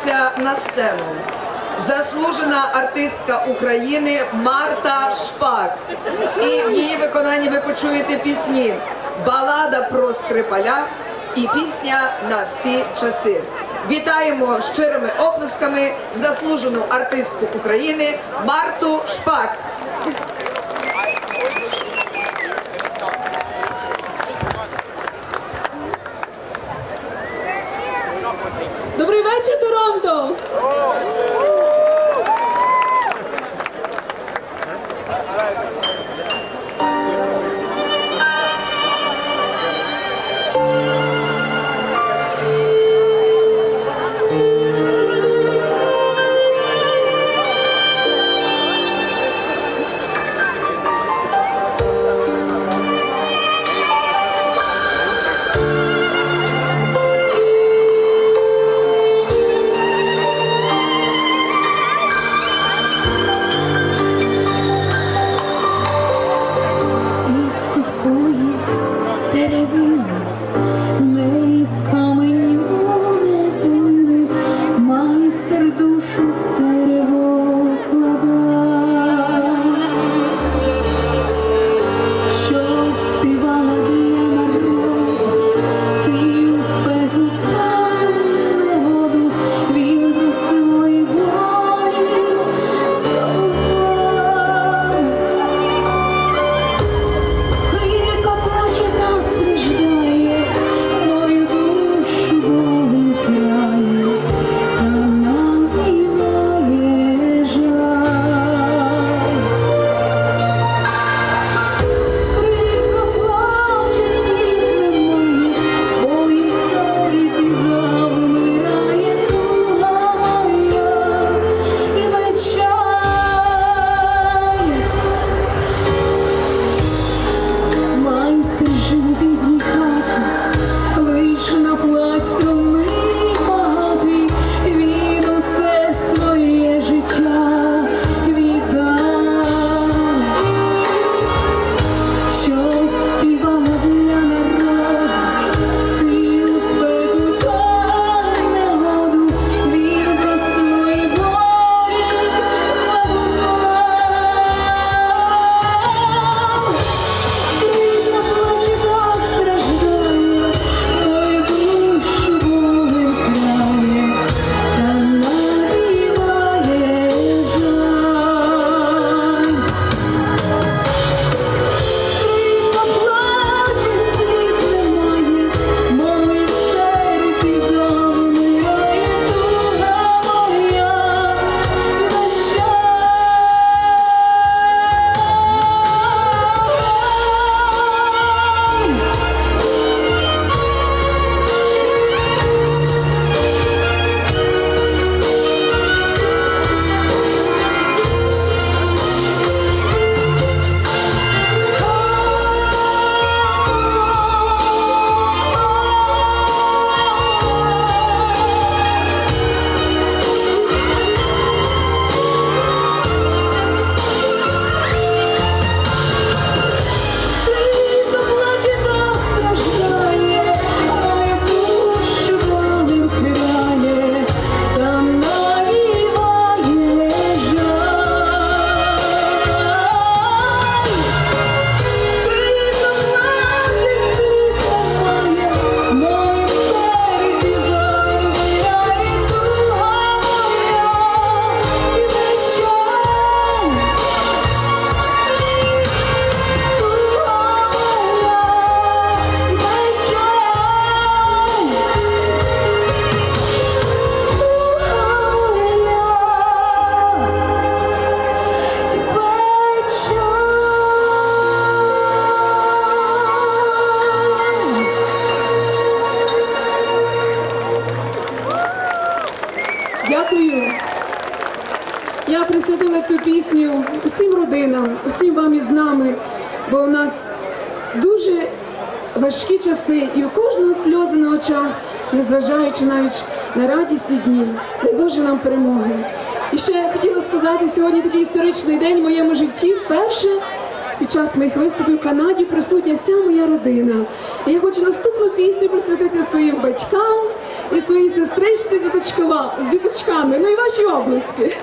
запрошується на сцену заслужена артистка України Марта Шпак. І в її виконанні ви почуєте пісні Балада про Скрипаля і пісня на всі часи. Вітаємо щирими оплесками заслужену артистку України Марту Шпак. з нами, бо у нас дуже важкі часи, і в кожного сльози на очах, незважаючи навіть на радісні дні, дай Боже нам перемоги. І ще я хотіла сказати сьогодні такий історичний день в моєму житті. Вперше під час моїх виступів в Канаді присутня вся моя родина. І я хочу наступну пісню присвятити своїм батькам і своїй сестричці з діточками, ну і вашій області.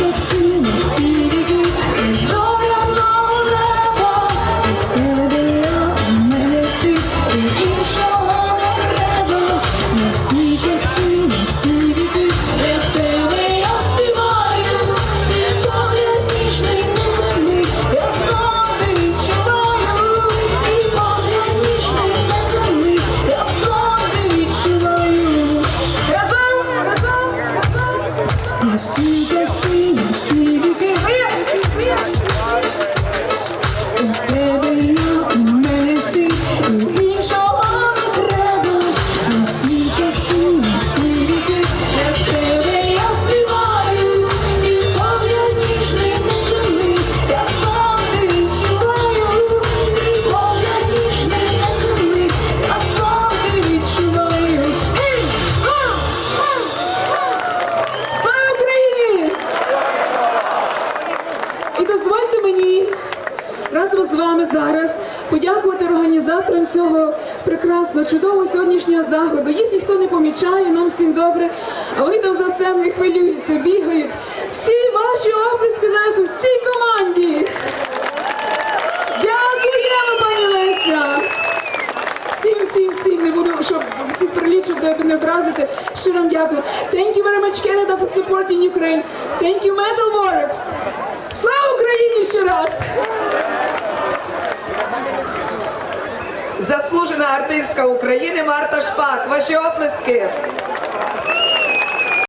deixa. прекрасно, чудово сьогоднішнього заходу. Їх ніхто не помічає, нам всім добре. А вони там за сценою хвилюються, бігають. Всі ваші облиски зараз у всій команді. Дякуємо, пані Леся. Всім, всім, всім не буду, щоб всіх прилічив, тебе не образити. Щиро дякую. Thank you very much, Canada, for supporting Ukraine. Thank you, Metalworks. Слава Україні ще раз! заслужена артистка України Марта Шпак. Ваші оплески.